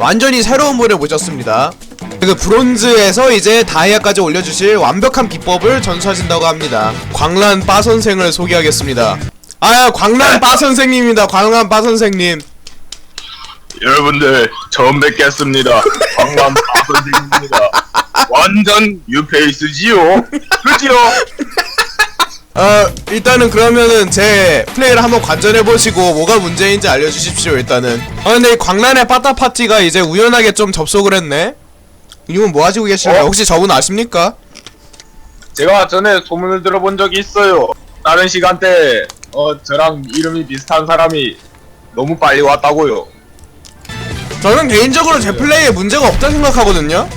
완전히 새로운 분을 모셨습니다. 그 브론즈에서 이제 다이아까지 올려주실 완벽한 비법을 전수하신다고 합니다. 광란 바 선생을 소개하겠습니다. 아, 광란 바 선생님입니다. 광란 바 선생님. 여러분들 처음 뵙겠습니다. 광남 박선생입니다. 완전 뉴페이스지요. 그지요? 어, 일단은 그러면은 제 플레이를 한번 관전해 보시고 뭐가 문제인지 알려주십시오. 일단은. 아 근데 이 광란의 빠따 파티가 이제 우연하게 좀 접속을 했네. 이분 뭐 하시고 계시나요? 어? 혹시 저분 아십니까? 제가 전에 소문을 들어본 적이 있어요. 다른 시간대 어 저랑 이름이 비슷한 사람이 너무 빨리 왔다고요. 저는 개인적으로 제 플레이에 문제가 없다 생각하거든요.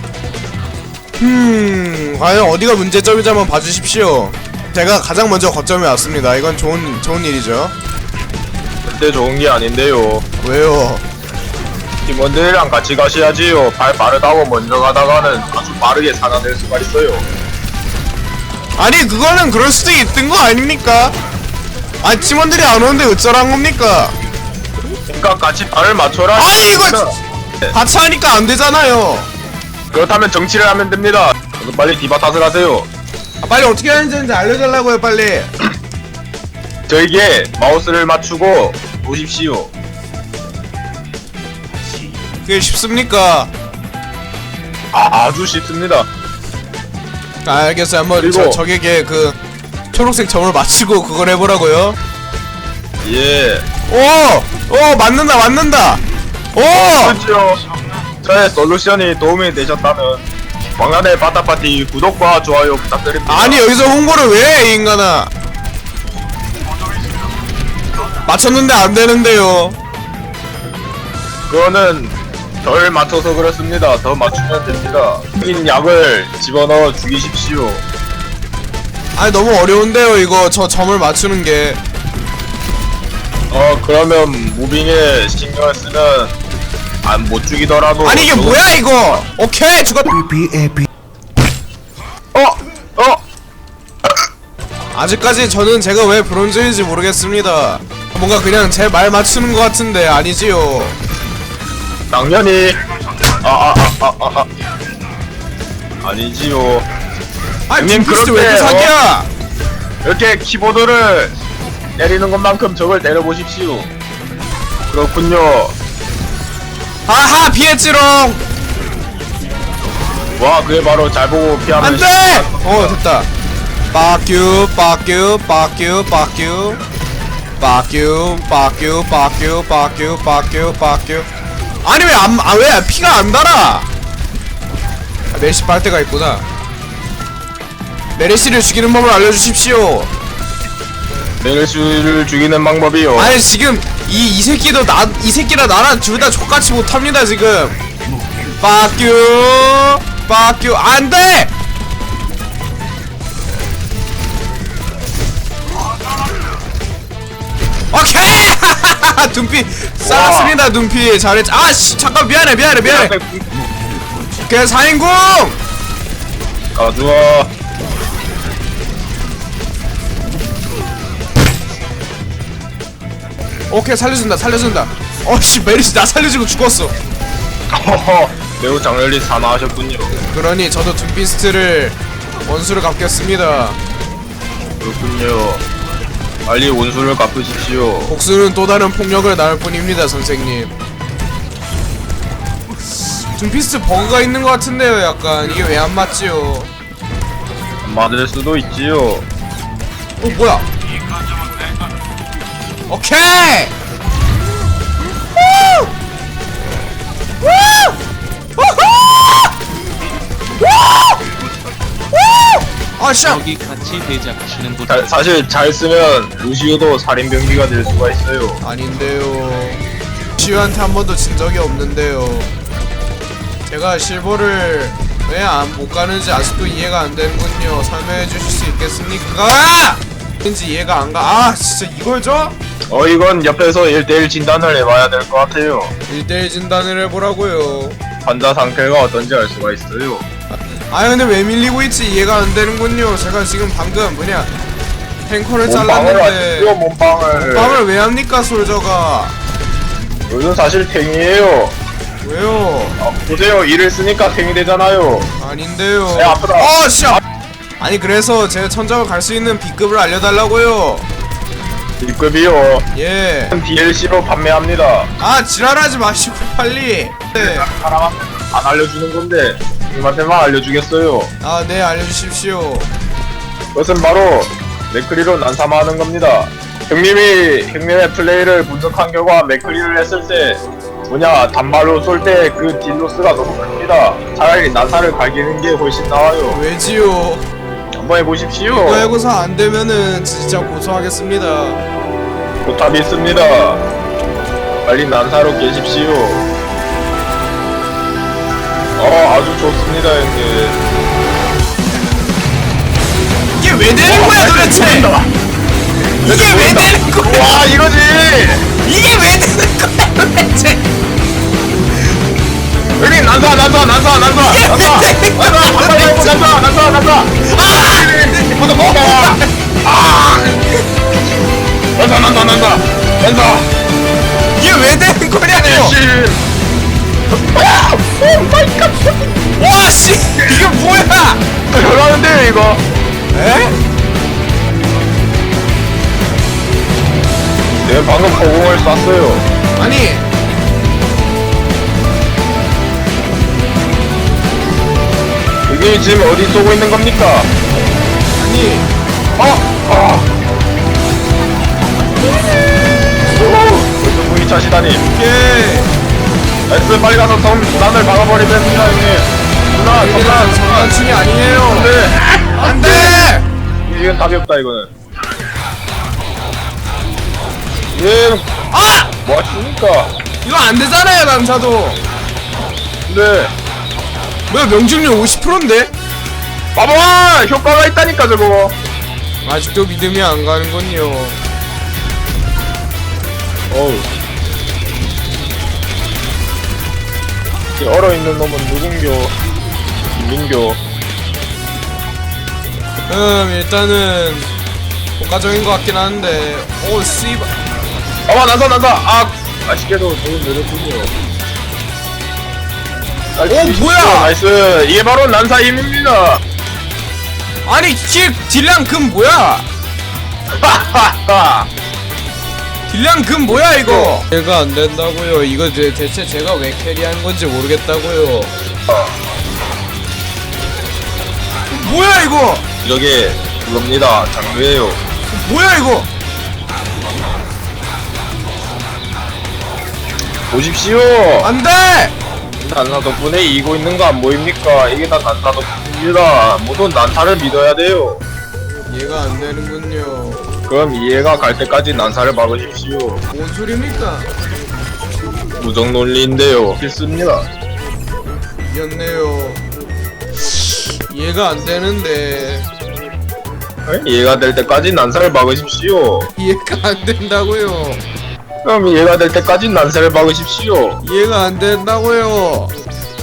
음, 과연 어디가 문제점인지 한번 봐주십시오. 제가 가장 먼저 거점에 왔습니다. 이건 좋은 좋은 일이죠. 근데 좋은 게 아닌데요. 왜요? 팀원들이랑 같이 가셔야지요. 발 빠르다고 먼저 가다가는 아주 빠르게 살아낼 수가 있어요. 아니 그거는 그럴 수도 있던 거 아닙니까? 아 팀원들이 안 오는데 어쩌란 겁니까? 그러니까 같이 발을 맞춰라. 아니 이거 같이 하니까 안 되잖아요. 그렇다면 정치를 하면 됩니다. 그럼 빨리 디바 탓을 하세요. 아, 빨리 어떻게 하는지 알려달라고요 빨리. 저에게 마우스를 맞추고 보십시오. 그게 쉽습니까? 아, 아주 쉽습니다. 아, 알겠어요. 한번 그리고- 저, 적에게 그 초록색 점을 맞추고 그걸 해보라고요. 예. 오! 오! 맞는다 맞는다! 오! 그렇죠. 저의 솔루션이 도움이 되셨다면 광란의 바타파티 구독과 좋아요 부탁드립니다. 아니 여기서 홍보를 왜 해, 이 인간아? 맞췄는데 안 되는데요. 그거는 덜 맞춰서 그렇습니다. 더 맞추면 됩니다. 인 약을 집어넣어 죽이십시오. 아니 너무 어려운데요 이거 저 점을 맞추는 게. 어 그러면 무빙에 신경을 쓰면 안 못 죽이더라도 아니 이게 뭐야 이거? 오케이 죽었. 어! 어! 아직까지 저는 제가 왜 브론즈인지 모르겠습니다. 뭔가 그냥 제 말 맞추는 것 같은데 아니지요. 당연히 아아아아 아, 아, 아. 아니지요. 아니 형님, 둠피스트 왜 그럴 이렇게 때, 사기야? 이렇게 키보드를 때리는 것만큼 적을 때려보십시오. 그렇군요. 아하 피했지롱. 와, 그게 바로 잘 보고 피하면 안돼! 어 됐다. 빠큐 빠큐 빠큐 빠큐 빠큐 빠큐 빠큐 빠큐 빠큐 빠큐 아니 왜안왜 피가 안 달아? 아, 메시 빨대가 있구나. 메르시를 죽이는 법을 알려주십시오. 메르시를 죽이는 방법이요. 아니 지금 이 이 새끼도 나 이 새끼랑 나랑 둘 다 족같이 못합니다 지금. 빠큐 빠큐 안 돼. 오케이! 둠피. 쌌습니다 둠피. 잘했 아 씨 잠깐 미안해 미안해 미안해. 그냥 4인궁! 가져와. 오케이 살려준다 살려준다 어씨 메리시 나 살려주고 죽었어 허허, 매우 장렬히 사나하셨군요. 그러니 저도 둠피스트를 원수를 갚겠습니다 그렇군요. 빨리 원수를 갚으십시오. 복수는 또 다른 폭력을 낳을 뿐입니다 선생님 둠피스트 버그가 있는 것 같은데요 약간 이게 왜 안 맞지요 안 맞을 수도 있지요. 어 뭐야 오케이 우! 우! 우후! 우! 우! 아 씨 여기 같이 대작하시는 분 자, 사실 잘 쓰면 루시오도 살인병기가 될 수가 있어요. 아닌데요. 시우한테 한 번도 진 적이 없는데요. 제가 실버를 왜안못 가는지 아직도 이해가 안 되는군요. 설명해 주실 수 있겠습니까? 왠지 이해가 안 가. 아, 진짜 이걸 줘? 어, 이건 옆에서 1대1 진단을 해봐야 될 것 같아요. 1대1 진단을 해보라고요. 환자 상태가 어떤지 알 수가 있어요. 아, 근데 왜 밀리고 있지? 이해가 안 되는군요. 제가 지금 방금 뭐냐 탱커를 몸빵을 잘랐는데 몸빵을. 빵을 왜 합니까, 솔저가? 요즘 사실 탱이에요. 왜요? 보세요 일을 쓰니까 탱이 되잖아요 아닌데요. 야, 아프다. 어, 씨. 아- 아니 그래서 제가 천장을 갈 수 있는 B급을 알려달라고요. B급이요 예. DLC로 판매합니다 아 지랄하지 마시고 빨리. 네. 사람 안 알려주는 건데 님한테만 알려주겠어요 아 네 알려주십시오. 그것은 바로 맥크리로 난사마하는 겁니다 형님이 형님의 플레이를 분석한 결과 맥크리를 했을 때 뭐냐 단발로 쏠 때 그 딜로스가 너무 큽니다 차라리 난사를 갈기는 게 훨씬 나아요 왜지요? 한번 해보십시오 이거 해고서 안 되면은 진짜 고소하겠습니다. 포탑이 있습니다 빨리 난사로 깨십시오 어 아주 좋습니다 형님 이게 왜 되는 거야 도대체? 이게 왜 되는 거야? 와 이거지 이게 왜 되는 거야 도대체? 여기 난사 난사 난사 난사. 난사. 난사 난사 난사 난사 모두 먹어 아! 난사 난사 난사. 난사. 이게 왜 되는 거냐고? 와 씨, 이게 뭐야? 들어가는데요 이거. 에? 내 방금 허공을 쐈어요. 아니 여기 지금 어디 쏘고 있는 겁니까? 아니. 어? 아 벌써 분이 차시다니 이게 나이스. 빨리 가서 덤 난을 박아버리면 됩니다 형님. 누나 이게 잠깐 장난충이 아니에요. 네. 안돼. 이건 답이 없다 이거는. 예. 아! 뭐 하십니까? 이거 안 되잖아요 남자도. 네 뭐야 명중률 50%인데? 봐봐 효과가 있다니까 저거. 아직도 믿음이 안 가는군요. 어우. 이 얼어있는 놈은 누군교 민교. 음 일단은 효과적인 것 같긴 한데. 오 씨발. 봐봐 난사 난사. 아 아쉽게도 너무 느렸군요 오, 뭐야? 나이스 이게 바로 난사 힘입니다 아니 킬 딜량 금 뭐야? 하하하 딜량 금 뭐야 이거? 제가 안 된다고요. 이거 대, 대체 제가 왜 캐리한 건지 모르겠다고요. 뭐야 이거? 저게 그겁니다 장르예요 뭐야 이거? 보십시오 안돼! 난사 덕분에 이기고 있는 거 안 보입니까? 이게 다 난사 덕분입니다. 모두 난사를 믿어야 돼요. 이해가 안 되는군요. 그럼 이해가 갈 때까지 난사를 막으십시오. 뭔 소리입니까? 무정 논리인데요. 필수입니다. 이겼네요. 이해가 안 되는데. 이해가 될 때까지 난사를 막으십시오. 이해가 안 된다고요. 그럼 이해가 될 때까지 난사를 막으십시오 이해가 안 된다고요.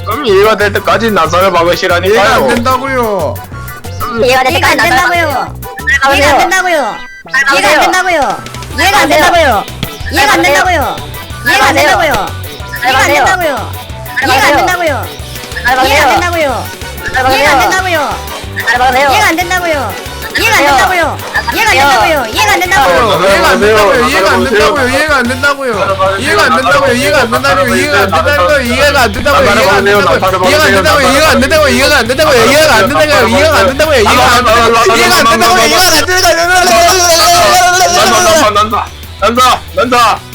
그럼 이해가 될 때까지 난사를 이해가 안 막으시라니까요 된다고요. 이해가 될 때까지 안 된다고요. 이해가 안 된다고요. 이해가 안 된다고요. 이해가 안 된다고요. 이해가 안 된다고요. 이해가 안 된다고요. 이해가 안 된다고요. 이해가 안 된다고요. 이해가 안 된다고요. 이해가 안 된다고요. 이해가 안 된다고요. 이해가 안 된다고요. 이해가 안 된다고요. 이해가 안 된다고요. 이해가 안 된다고요. 이해가 안 된다고요. 이해가 안 된다고요. 이해가 안 된다고요. 이해가 안 된다고요. 이해가 안 된다고요. 이해가 안 된다고요. 이해가 안 된다고요. 이해가 안 된다고요. 이해가 안 된다고요. 이해가 안 된다고요. 이해가 안 된다고요. 이해가 안 된다고요. 이해가 안 된다고요. 이해가 안 된다고요. 이해가 안 된다고요. 난사 난사 난사 난사 난사